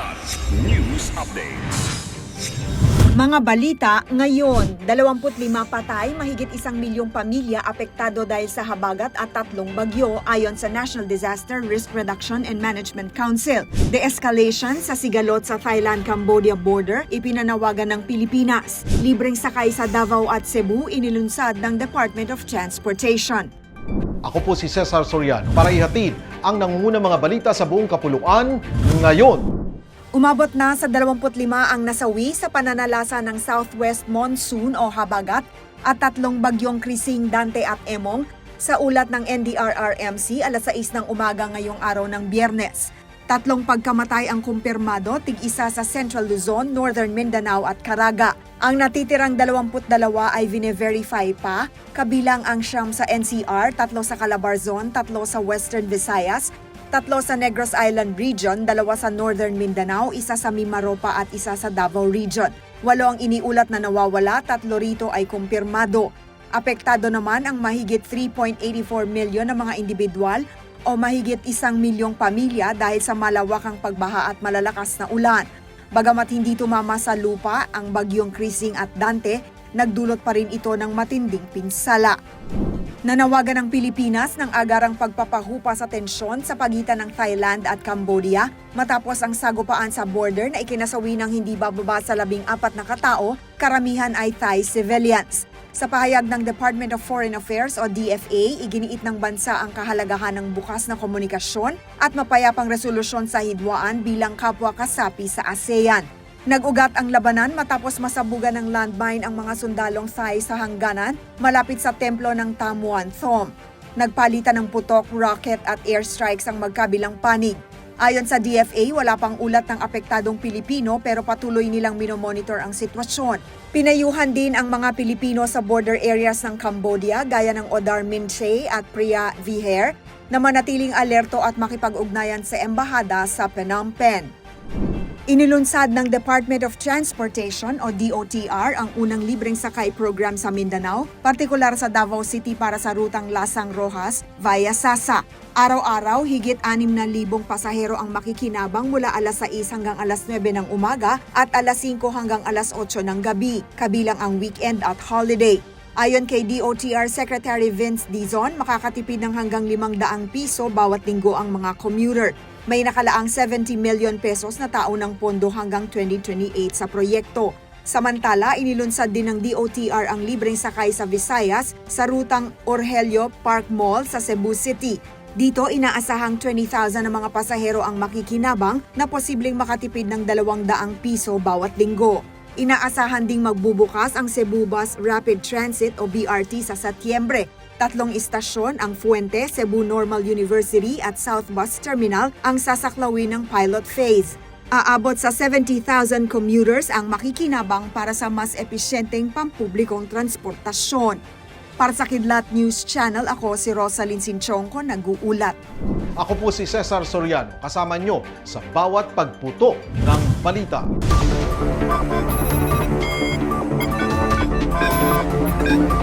Kilat News Updates. Mga balita ngayon, 25 patay, mahigit isang milyong pamilya apektado dahil sa habagat at tatlong bagyo ayon sa National Disaster Risk Reduction and Management Council. De-escalation sa Sigalot sa Thailand-Cambodia border ipinanawagan ng Pilipinas. Libreng sakay sa Davao at Cebu inilunsad ng Department of Transportation. Ako po si Cesar Soriano para ihatid ang nangungunang mga balita sa buong kapuluan ngayon. Umabot na sa 25 ang nasawi sa pananalasa ng Southwest Monsoon o Habagat at tatlong bagyong Krising, Dante at Emong sa ulat ng NDRRMC alas 6 ng umaga ngayong araw ng biyernes. Tatlong pagkamatay ang kumpirmado, tig-isa sa Central Luzon, Northern Mindanao at Caraga. Ang natitirang 22 ay vine-verify pa, kabilang ang siyam sa NCR, tatlo sa Calabarzon, tatlo sa Western Visayas, Tatlo sa Negros Island Region, dalawa sa Northern Mindanao, isa sa Mimaropa at isa sa Davao Region. Walo ang iniulat na nawawala, tatlo rito ay kumpirmado. Apektado naman ang mahigit 3.84 milyon na mga individual o mahigit isang milyong pamilya dahil sa malawakang pagbaha at malalakas na ulan. Bagamat hindi tumama sa lupa ang bagyong Krising at Dante, nagdulot pa rin ito ng matinding pinsala. Nanawagan ng Pilipinas ng agarang pagpapahupa sa tensyon sa pagitan ng Thailand at Cambodia matapos ang sagupaan sa border na ikinasawi ng hindi bababa sa labing apat na katao, karamihan ay Thai civilians. Sa pahayag ng Department of Foreign Affairs o DFA, iginiit ng bansa ang kahalagahan ng bukas na komunikasyon at mapayapang resolusyon sa hidwaan bilang kapwa kasapi sa ASEAN. Nag-ugat ang labanan matapos masabugan ng landmine ang mga sundalong Thai sa hangganan malapit sa templo ng Tamuan Thom. Nagpalitan ng putok, rocket at airstrikes ang magkabilang panig. Ayon sa DFA, wala pang ulat ng apektadong Pilipino pero patuloy nilang minomonitor ang sitwasyon. Pinayuhan din ang mga Pilipino sa border areas ng Cambodia gaya ng Odar Minche at Priya Viher na manatiling alerto at makipag-ugnayan sa embahada sa Phnom Penh. Inilunsad ng Department of Transportation o DOTR ang unang libreng sakay program sa Mindanao, partikular sa Davao City para sa rutang Lasang Rojas via Sasa. Araw-araw, higit 6,000 pasahero ang makikinabang mula alas 6 hanggang alas 9 ng umaga at alas 5 hanggang alas 8 ng gabi, kabilang ang weekend at holiday. Ayon kay DOTR Secretary Vince Dizon, makakatipid ng hanggang 500 piso bawat linggo ang mga commuter. May nakalaang 70 million pesos na tao ng pondo hanggang 2028 sa proyekto. Samantala, inilunsad din ng DOTR ang libreng sakay sa Visayas sa rutang Orhelio Park Mall sa Cebu City. Dito, inaasahang 20,000 na mga pasahero ang makikinabang na posibleng makatipid ng 200 piso bawat linggo. Inaasahan ding magbubukas ang Cebu Bus Rapid Transit o BRT sa Setyembre. Tatlong istasyon, ang Fuente, Cebu Normal University at South Bus Terminal ang sasaklawin ng pilot phase. Aabot sa 70,000 commuters ang makikinabang para sa mas episyenteng pampublikong transportasyon. Para sa Kidlat News Channel, ako si Rosalyn Sinchongko, nag-uulat. Ako po si Cesar Soriano, kasama nyo sa bawat pagputo ng balita. Thank you.